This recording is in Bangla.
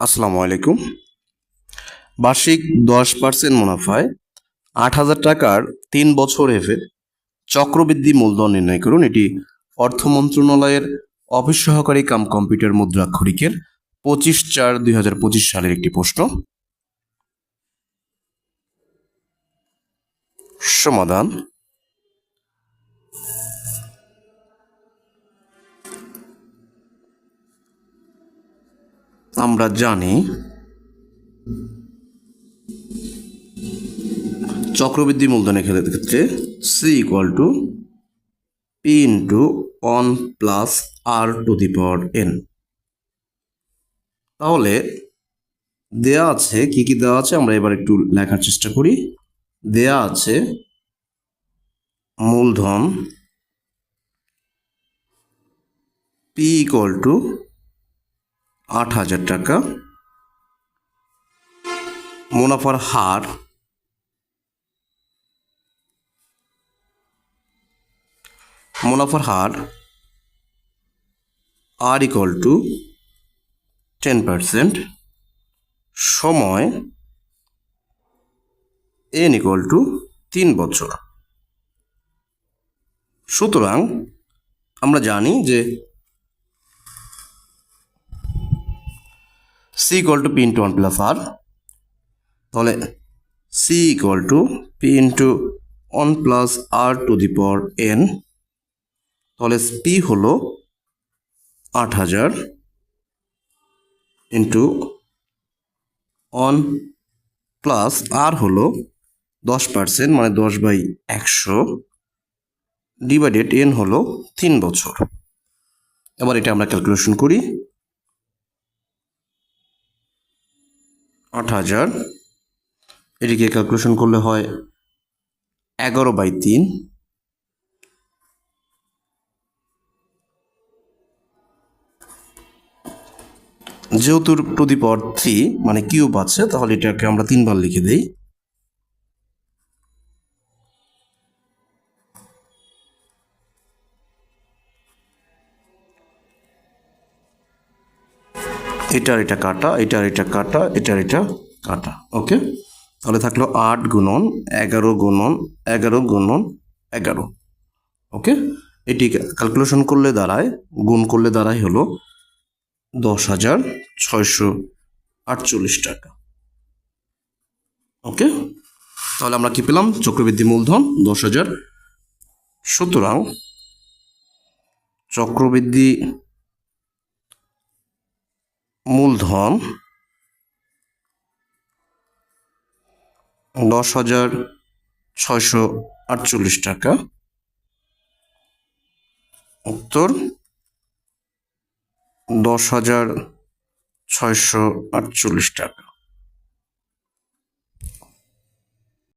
আসসালামু আলাইকুম। বার্ষিক দশ পার্সেন্ট মুনাফায় আট হাজার টাকার তিন বছর এফে চক্রবৃদ্ধি মূলধন নির্ণয় করুন। এটি অর্থ মন্ত্রণালয়ের অফিস সহকারী কাম কম্পিউটার মুদ্রাক্ষরিকের পঁচিশ চার দুই হাজার পঁচিশ সালের একটি প্রশ্ন। সমাধান। আমরা জানি চক্রবৃদ্ধি মূলধনের ক্ষেত্রে C equal to P into one plus R to the power N তাহলে দেয়া আছে, কি কি দেওয়া আছে? আমরা এবার একটু লেখার চেষ্টা করি। দেয়া আছে মূলধন পি ইকুয়াল টু আট হাজার টাকা। মুনাফার হার মুনাফার হার R equal to ten percent সময় এন ইকুয়াল টু তিন বছর। সুতরাং আমরা জানি যে C equal to P into one plus R তাহলে C equal to P into one plus R to the power N তাহলে পি হলো আট হাজার ইন্টু ওয়ান প্লাস আর হলো দশ পার্সেন্ট মানে দশ বাই একশো ডিভাইডেড এন হলো তিন বছর। এবার এটা আমরা ক্যালকুলেশন করি। আট হাজার। এটিকে ক্যালকুলেশন করলে হয় এগারো বাই তিন। যেহেতু টু থ্রি মানে কিউব আছে, তাহলে এটাকে আমরা তিনবার লিখে দেই। এটার এটা কাটা এটার এটা কাটা এটার এটা কাটা, ওকে? তাহলে থাকল আট গুণন, এগারো গুণন এগারো গুণন, এগারো, ওকে? এটি ক্যালকুলেশন করলে দাঁড়ায়, গুণ করলে দাঁড়ায় হলো দশ হাজার ছয়শো আটচল্লিশ টাকা, ওকে? তাহলে আমরা কি পেলাম? চক্রবৃদ্ধি মূলধন দশ হাজার সুতরাং। চক্রবৃদ্ধি মূলধন দশ হাজার ছয়শো আটচল্লিশ টাকা। উত্তর দশ হাজার ছয়শো আটচল্লিশ টাকা।